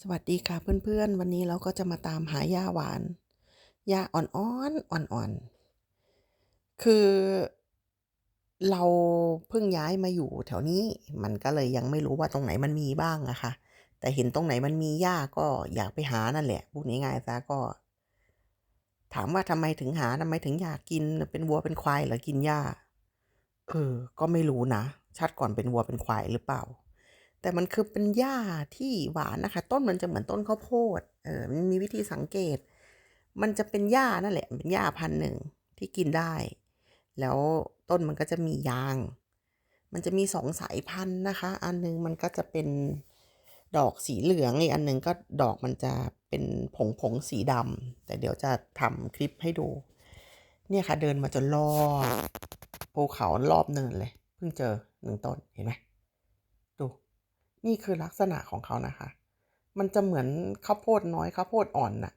สวัสดีค่ะเพื่อนๆ วันนี้เราก็จะมาตามหาหญ้าหวานหญ้าอ่อนๆอ่อนๆ คือเราเพิ่งย้ายมาอยู่แถวนี้มันก็เลยยังไม่รู้ว่าตรงไหนมันมีบ้างอะค่ะ แต่เห็นตรงไหนมันมีหญ้าก็อยากไปหานั่นแหละพูดง่ายๆซะก็ ถามว่าทำไมถึงหาทำไมถึงอยากกินเป็นวัวเป็นควายเหรอกินหญ้าเออก็ไม่รู้นะชัดก่อนเป็นวัวเป็นควายหรือเปล่า แต่มันคือเป็นหญ้าที่หวานนะคะ ต้นมันจะเหมือนต้นข้าวโพดเออมันมีวิธีสังเกต มันจะเป็นหญ้านั่นแหละเป็นหญ้าพันหนึ่งที่กินได้ แล้วต้นมันก็จะมียาง มันจะมีสองสายพันธุ์นะคะ อันหนึงมันก็จะเป็นดอกสีเหลืองอีกอันหนึงก็ดอกมันจะเป็นผงผงๆสีดำแต่เดี๋ยวจะทำคลิปให้ดู เนี่ยค่ะเดินมาจนรอบภูเขารอบเนินเลย เพิ่งเจอหนึ่งต้นเห็นไหม นี่คือลักษณะของเขานะคะ มันจะเหมือนข้าวโพดน้อยข้าวโพดอ่อนน่ะ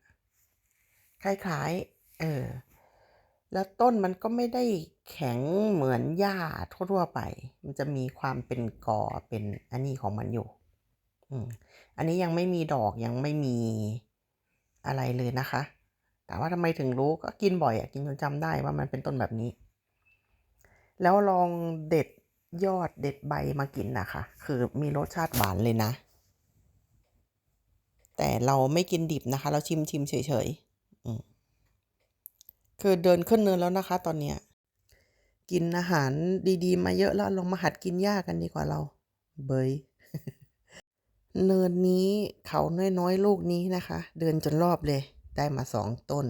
คล้ายๆ เออ แล้วต้นมันก็ไม่ได้แข็งเหมือนหญ้าทั่วๆไป มันจะมีความเป็นกอเป็นอันนี้ของมันอยู่ อืม อันนี้ยังไม่มีดอกยังไม่มีอะไรเลยนะคะ แต่ว่าทำไมถึงรู้ก็กินบ่อยอะกินจนจำได้ว่ามันเป็นต้นแบบนี้ แล้วลองเด็ด ยอดเด็ดใบมากินนะคะ คือมีรสชาติหวานเลยนะ แต่เราไม่กินดิบนะคะ เราชิมชิมเฉยๆอืมคือเดินขึ้นเนินแล้วนะคะ ตอนเนี้ย กินอาหารดีๆ มาเยอะแล้วลงมาหัดกินหญ้ากันดีกว่าเรา เบยเนินนี้เขาน้อยๆ ลูกนี้นะคะ เดินจนรอบเลย ได้มาสองต้น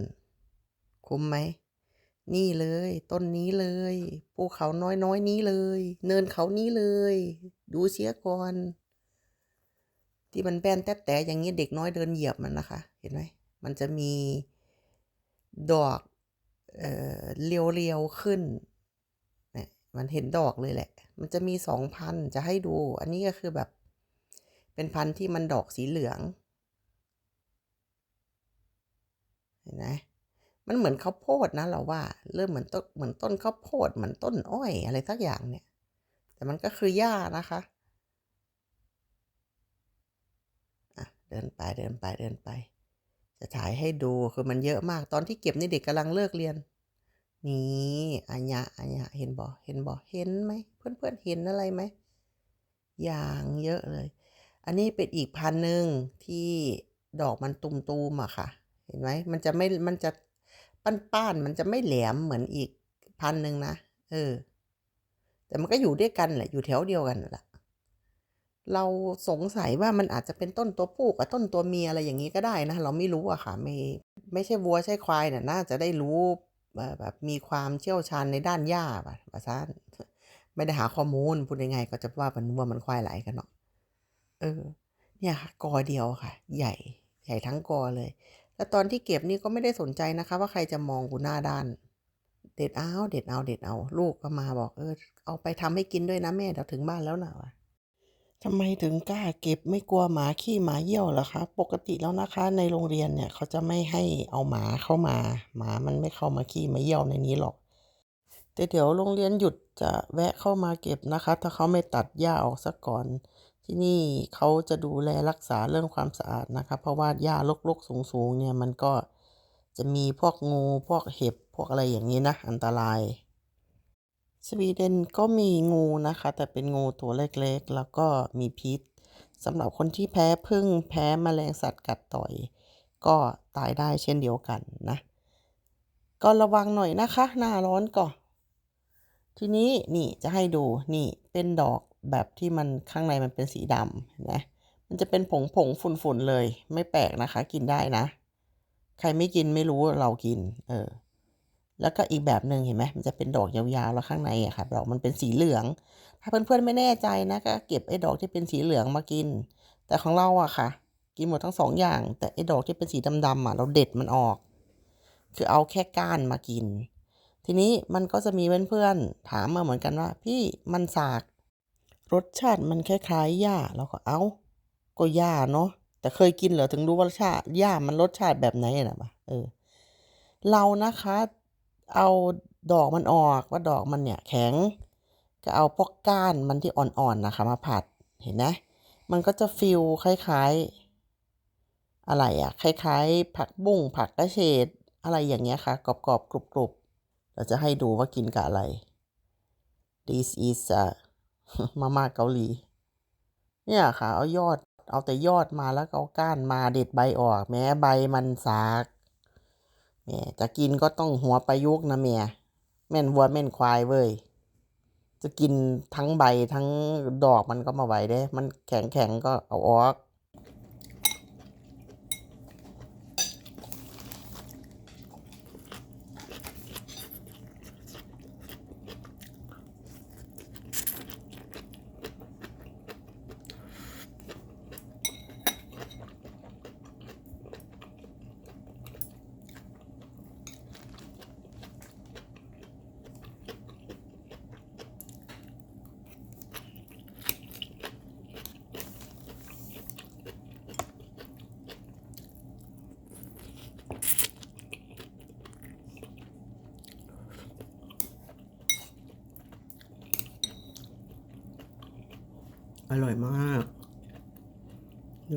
คุ้มไหม นี่เลย ต้นนี้เลยภูเขาน้อยๆนี้เลย เนินเขานี้เลย ดูเสียก่อน ที่มันแบนแต๊ะๆอย่างนี้เด็กน้อยเดินเหยียบมันนะคะ เห็นไหมมันจะมีดอกเอ่อเรียวๆขึ้นเนี่ยมันเห็นดอกเลยแหละ มันจะมีสองพันจะให้ดู อันนี้ก็คือแบบ เป็นพันที่มันดอกสีเหลือง เห็นไหม มันเหมือนข้าวโพดนะเราว่า เริ่มเหมือนต้นเหมือนต้นข้าวโพดเหมือนต้นอ้อยอะไรสักอย่างเนี่ย แต่มันก็คือหญ้านะคะอะเดินไปเดินไปเดินไป จะถ่ายให้ดูคือมันเยอะมากตอนที่เก็บนี่เด็กกำลังเลิกเรียน นี่อัญญะอัญญะเห็นบ่เห็นบ่เห็นไหมเพื่อนเพื่อนเห็นอะไรไหมอย่างเยอะเลย อันนี้เป็นอีกพันหนึ่งที่ดอกมันตุ่มๆอะค่ะ เห็นไหมมันจะไม่มันจะ ป้านๆมันจะไม่แหลมเหมือนอีกพันหนึ่งนะเออ แต่มันก็อยู่ด้วยกันแหละอยู่แถวเดียวกันแหละเราสงสัยว่ามันอาจจะเป็นต้นตัวผู้กับต้นตัวเมียอะไรอย่างนี้ก็ได้นะ เราไม่รู้อะค่ะไม่ไม่ใช่วัวใช่ควายเนี่ยน่าจะได้รู้แบบมีความเชี่ยวชาญในด้านหญ้าป่ะภาษาไม่ได้หาข้อมูลพูดยังไงก็จะว่ามันวัวมันควายไหลกันเนาะเออ เนี่ยค่ะกอเดียวค่ะ ใหญ่ใหญ่ทั้งกอเลย แล้วตอนที่เก็บนี่ก็ไม่ได้สนใจนะคะ ว่าใครจะมองกูหน้าด้าน เด็ดเอาเด็ดเอาเด็ดเอา ลูกก็มาบอกเออเอาไปทำให้กินด้วยนะแม่เดี๋ยวถึงบ้านแล้วนะวะทำไมถึงกล้าเก็บไม่กลัวหมาขี้หมาเยี่ยวเหรอคะ ปกติแล้วนะคะ ในโรงเรียนเนี่ยเขาจะไม่ให้เอาหมาเข้ามา หมามันไม่เข้ามาขี้มาเยี่ยวในนี้หรอก แต่เดี๋ยวโรงเรียนหยุดจะแวะเข้ามาเก็บนะคะ ถ้าเขาไม่ตัดหญ้าออกซะก่อน ที่นี่เขาจะดูแลรักษาเรื่องความสะอาดนะคะเพราะว่าหญ้ารกๆสูงๆเนี่ยมันก็จะมีพวกงูพวกเห็บพวกอะไรอย่างนี้นะ อันตราย สวีเดนก็มีงูนะคะ แต่เป็นงูตัวเล็กๆ แล้วก็มีพิษสำหรับคนที่แพ้พึ่งแพ้แมลงสัตว์กัดต่อย ก็ตายได้เช่นเดียวกันนะ ก็ระวังหน่อยนะคะ หน้าร้อนก่อนทีนี้นี่จะให้ดูนี่เป็นดอก แบบที่มันข้างในมันเป็นสีดำนไหมมันจะเป็นผงผงฝุ่นฝุ่นเลย ไม่แปลกนะคะ กินได้นะ ใครไม่กินไม่รู้เรากิน เออ แล้วก็อีกแบบหนึ่งเห็นไหมมันจะเป็นดอกยาวๆแล้วข้างในอะค่ะดอกมันเป็นสีเหลือง ถ้าเพื่อนๆไม่แน่ใจนะก็เก็บไอ้ดอกที่เป็นสีเหลืองมากิน แต่ของเราอะค่ะ กินหมดทั้งสองอย่าง แต่ไอ้ดอกที่เป็นสีดำๆอะเราเด็ดมันออก คือเอาแค่ก้านมากินทีนี้มันก็จะมีเพื่อนๆถามมาเหมือนกันว่า พี่มันสาก รสชาติมันคล้ายๆหญ้าเราก็เอาก็หญ้าเนาะแต่เคยกินเหรอถึงรู้ว่ารสชาติหญ้ามันรสชาติแบบไหนนะปะเออ เรานะคะ เอาดอกมันออกว่าดอกมันเนี่ยแข็ง ก็เอาพวกก้านมันที่อ่อนๆนะคะ มาผัดเห็นไหมมันก็จะฟิลคล้ายๆ อะไรอะคล้ายๆ ผักบุ้งผักกระเฉดอะไรอย่างเงี้ยค่ะ กรอบๆกรุบๆเราจะให้ดูว่ากินกับอะไร this is a มาม่าเกาหลี เนี่ยค่ะ เอายอด เอาแต่ยอดมาแล้วก็เอาก้านมาเด็ดใบออก แม้ใบมันสากแม่จะกินก็ต้องหัวประยุกนะแม่แม่นวัวแม่นควายเว้ยจะกินทั้งใบทั้งดอกมันก็มาไหวเด้ มันแข็งแข็งก็เอาออก อร่อยมากโย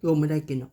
โยมไม่ได้กินหรอก